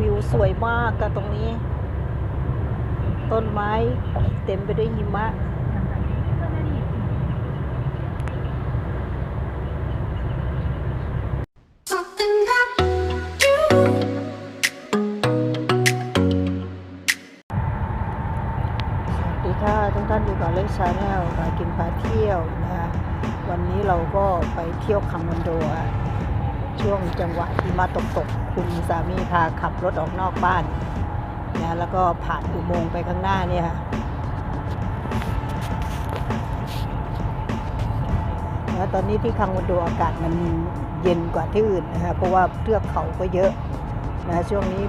วิวสวยมากกับตรงนี้ ต้นไม้เต็มไปด้วยหิมะสวัสดีค่ะทุกท่านอยู่กับเล็กชาแนลพากินพาเที่ยวนะคะวันนี้เราก็ไปเที่ยวคังวันโดอะ ช่วงจังหวะที่มาตกตกคุณสามีพาขับรถออกนอกบ้านนะแล้วก็ผ่านอุโมงค์ไปข้างหน้าเนี่ยค่ะแล้วตอนนี้ที่คังวันโดอากาศมันเย็นกว่าที่อื่นนะคะเพราะว่าเทือกเขาก็เยอะนะช่วงนี้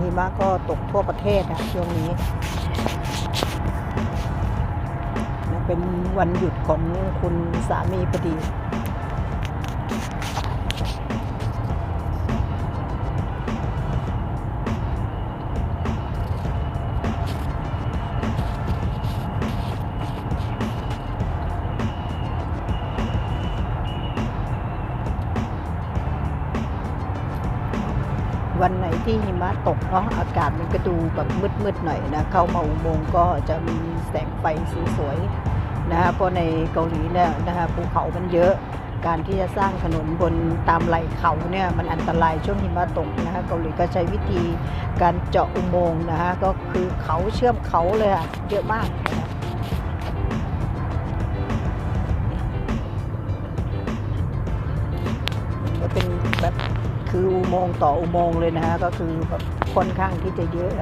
หิมะก็ตกทั่วประเทศนะช่วงนี้ เป็นวันหยุดของคุณสามีพอดี ที่หิมะตกเนาะอากาศมันก็ดูแบบมืดๆหน่อยนะเข้ามาอุโมงค์ก็จะมีแสงไฟสวยๆนะคะเพราะในเกาหลีเนี่ยนะคะภูเขามันเยอะการที่จะสร้างถนนบนตามไหล่เขาเนี่ยมันอันตรายช่วงหิมะตกนะคะเกาหลีก็ใช้วิธีการเจาะอุโมงค์นะคะก็คือเขาเชื่อมเขาเลยอะเยอะมากนะ คืออุโมงค์ต่ออุโมงค์เลยนะฮะก็คือแบบค่อนข้างที่จะเยอะ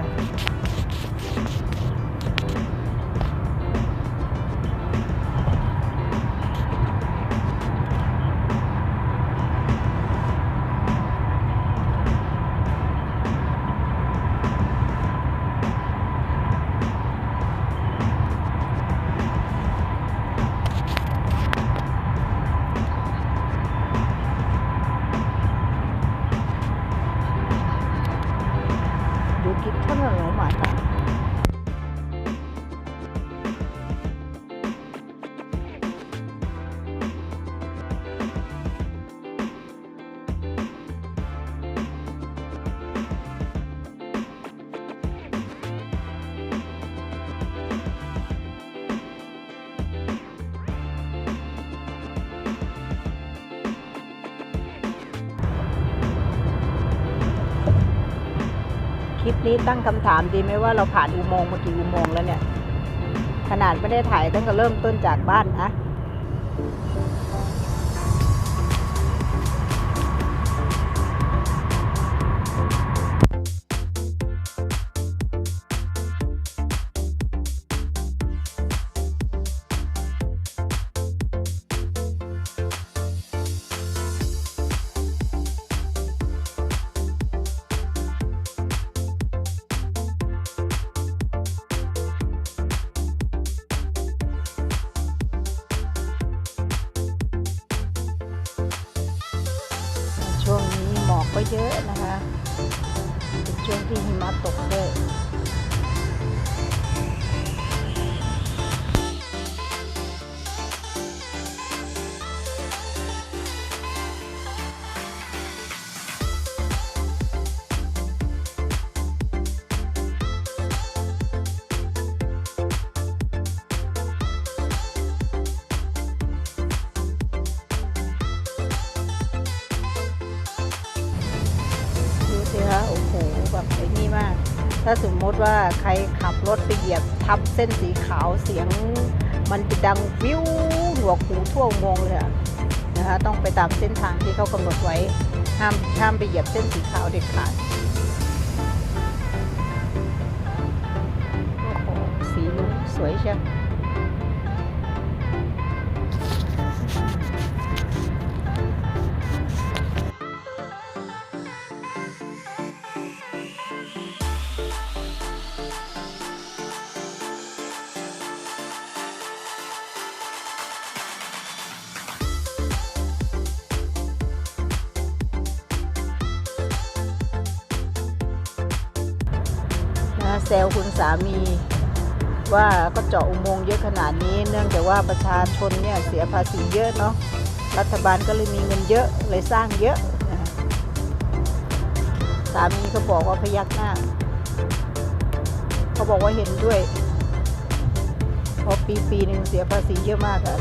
นี้ตั้งคำถามดีไหมว่าเราผ่านอุโมงค์มากี่อุโมงค์แล้วเนี่ย ขนาดไม่ได้ถ่ายตั้งแต่เริ่มต้นจากบ้านนะ ก็เยอะนะคะเป็นช่วงที่หิมะตกด้วย ถ้าสมมติว่าใครขับรถไปเหยียบทับเส้นสีขาวเสียง มันจะดังวิวหัวหูทั่ววงเลยนะคะต้องไปตามเส้นทางที่เขากำหนดไว้ห้ามห้ามไปเหยียบเส้นสีขาวเด็ดขาดสีลุ้งสวยใช่ไหม นะเซลคุณสามี ว่าก็เจาะอุโมงค์เยอะขนาดนี้ เนื่องจากว่าประชาชนเนี่ยเสียภาษีเยอะเนาะรัฐบาลก็เลยมีเงินเยอะเลยสร้างเยอะนะคะสามีเขาบอกว่าพยักหน้า เขาบอกว่าเห็นด้วยเพราะปีปีหนึ่งเสียภาษีเยอะมากอะ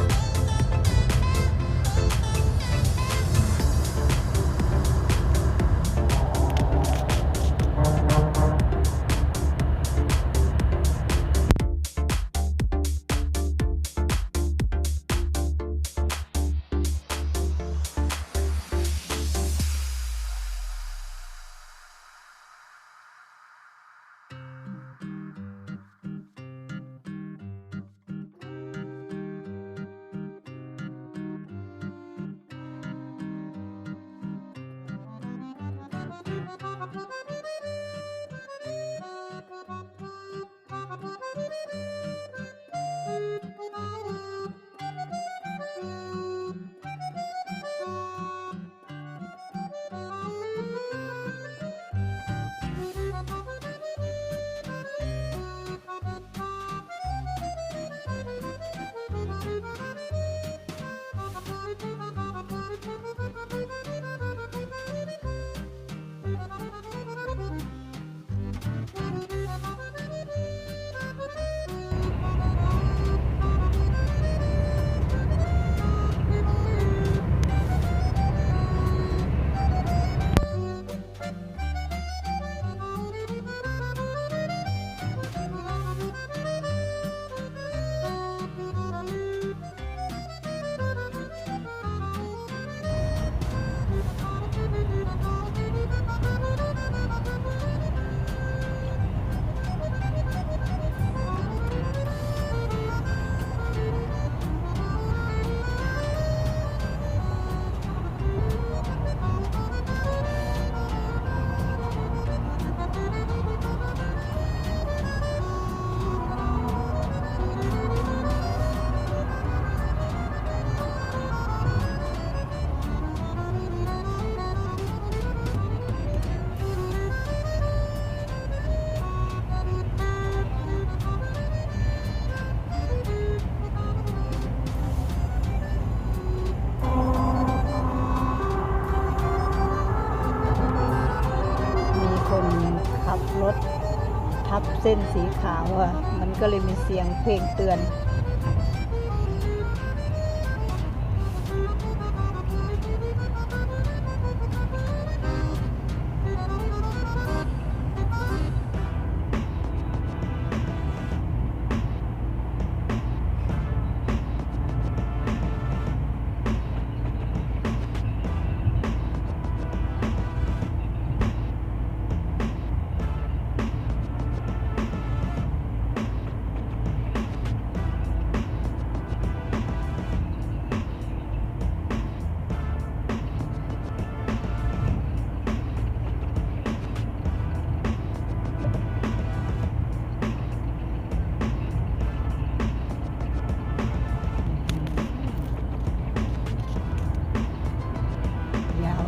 นขับรถทับเส้นสีขาวอะ มันก็เลยมีเสียงเพลงเตือน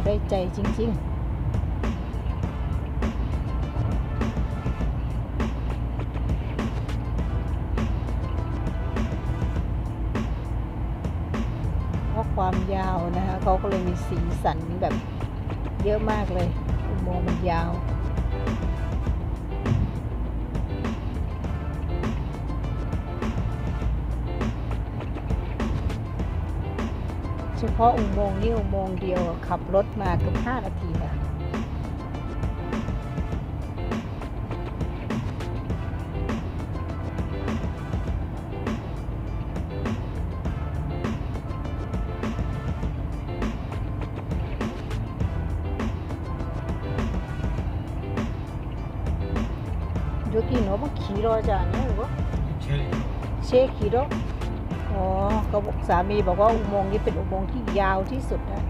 ได้ใจจริง ๆเพราะความยาวนะคะเขาก็เลยมีสีสันแบบเยอะมากเลยอุโมงค์มันยาว เฉพาะอุโมงค์นี่อุโมงค์เดียวอะขับรถมาเกือบห้านาทีค่ะ 여기 너무 길어지 않아요, 이거? 제일 เชคิโรอ๋อ เขาบอกสามีบอกว่าอุโมงค์นี้เป็นอุโมงค์ที่ยาวที่สุดนะ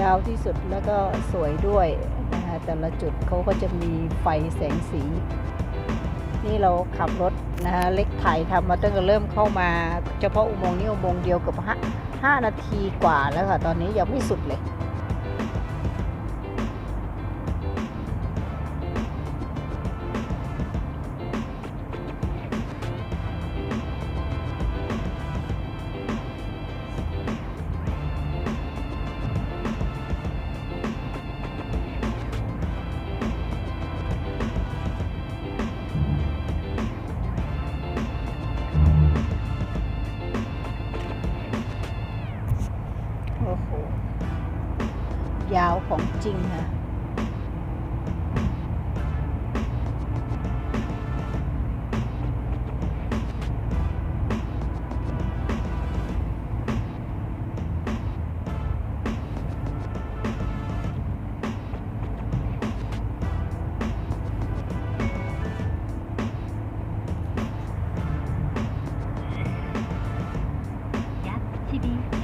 ยาวที่สุดแล้วก็สวยด้วยนะคะแต่ละจุดเขาก็จะมีไฟแสงสี นี่เราขับรถนะคะเล็กไถ่ทำมาตั้งแต่เริ่มเข้ามา เฉพาะอุโมงค์นี้อุโมงค์เดียวกับห้านาทีกว่าแล้วค่ะ ตอนนี้ยังไม่สุดเลย ของจริงค่ะ약 12km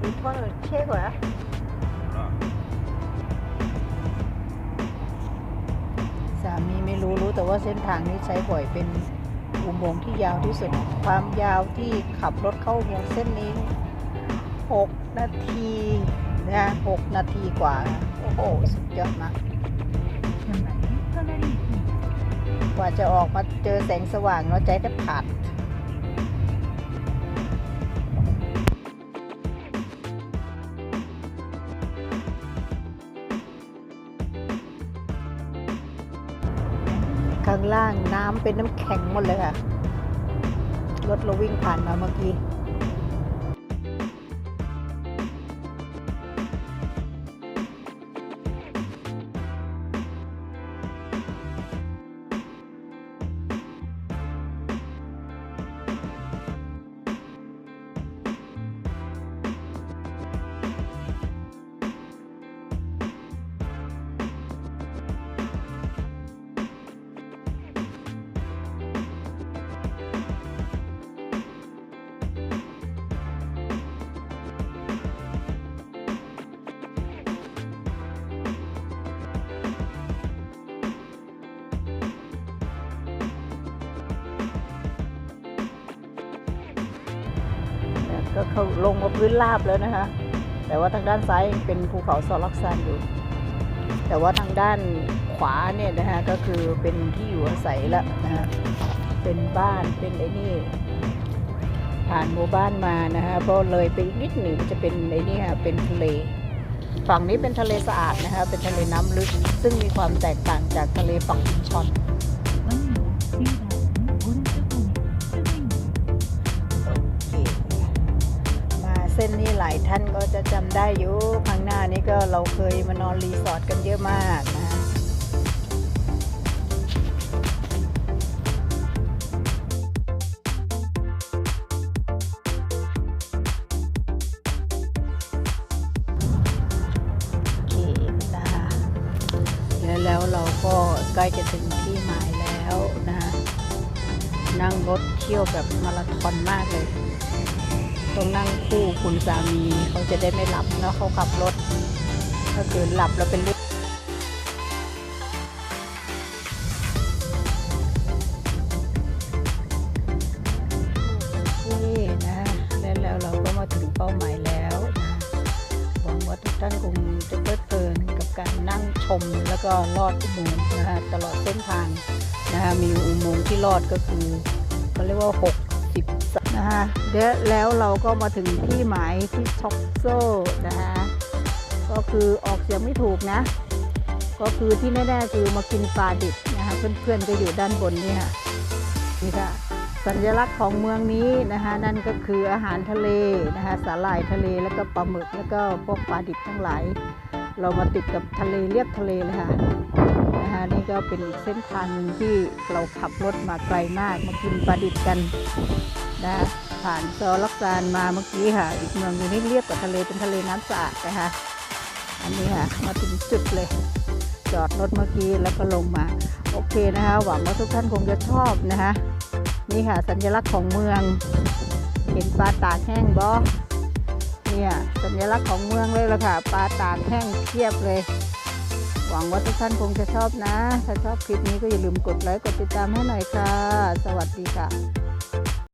หังกุกอีทอดเช่กว่าสามีไม่รู้รู้แต่ว่าเส้นทางนี้ใช้บ่อยเป็นอุโมงค์ที่ยาวที่สุด ความยาวที่ขับรถเข้าอุโมงค์เส้นนี้ 6 นาทีนะ6นาทีกว่า โอ้โห สุดยอดมาก 전방에 터널이 있습니다. กว่าจะออกมาเจอแสงสว่างเนาะใจแทบขาด ล่างน้ำเป็นน้ำแข็งหมดเลยค่ะ รถเราวิ่งผ่านมาเมื่อกี้ เขาลงมาพื้นราบแล้วนะคะ แต่ว่าทางด้านซ้ายยังเป็นภูเขาซอลักซานอยู่ แต่ว่าทางด้านขวาเนี่ยนะคะก็คือเป็นที่อยู่อาศัยละนะคะเป็นบ้านเป็นไอ้นี่ ผ่านหมู่บ้านมานะคะพอเลยไปอีกนิดหนึ่งจะเป็นไอ้นี่ค่ะเป็นทะเลฝั่งนี้เป็นทะเลสะอาดนะคะเป็นทะเลน้ำลึก ซึ่งมีความแตกต่างจากทะเลฝั่งชอนายท่านก็จะจำได้อยู่ข้างหน้านี้ก็เราเคยมานอนรีสอร์ทกันเยอะมากนะฮะโอเคนะคะแล้วแล้วเราก็ใกล้จะถึงที่หมายแล้วนะฮะนั่งรถเที่ยวแบบมาราธอนมากเลย ต้องนั่งคู่คุณสามีเขาจะได้ไม่หลับเนาะเขาขับรถ ถ้าเกิดหลับแล้วเป็นเรื่องนี่นะแล้วแล้วเราก็มาถึงเป้าหมายแล้วนะหวังว่าทุกท่านคงจะเพลิดเพลินกับการนั่งชมแล้วก็ลอดอุโมงค์นะคะตลอดเส้นทางนะคะมีอุโมงค์ที่ลอดก็คือเขาเรียกว่า60 นะคะเดี๋ยวแล้วเราก็มาถึงที่หมายที่ช็อกโซ่นะคะก็คือออกเสียงไม่ถูกนะ ก็คือที่แน่ๆคือมากินปลาดิบนะคะเพื่อนๆก็อยู่ด้านบนนี่ค่ะนี่ค่ะสัญลักษณ์ของเมืองนี้นะคะนั่นก็คืออาหารทะเลนะคะสาหร่ายทะเลแล้วก็ปลาหมึกแล้วก็พวกปลาดิบทั้งหลาย เรามาติดกับทะเลเรียบทะเลเลยค่ะนะคะนี่ก็เป็นเส้นทางที่เราขับรถมาไกลมากมากินปลาดิบกัน นะผ่านซอลักซานมาเมื่อกี้ค่ะ อีกเมืองหนึงนี่เรียบกับทะเลเป็นทะเลน้ำสะอาดนะคะ อันนี้ค่ะ มาถึงจุดเลย จอดรถเมื่อกี้แล้วก็ลงมา โอเคนะคะ หวังว่าทุกท่านคงจะชอบนะคะนี่ค่ะ สัญลักษณ์ของเมือง เห็นปลาตากแห้งบอเนี่ยสัญลักษณ์ของเมืองเลยละค่ะปลาตากแห้งเทียบเลย หวังว่าทุกท่านคงจะชอบนะ ถ้าชอบคลิปนี้ก็อย่าลืมกดไลค์กดติดตามให้หน่อยค่ะ สวัสดีค่ะ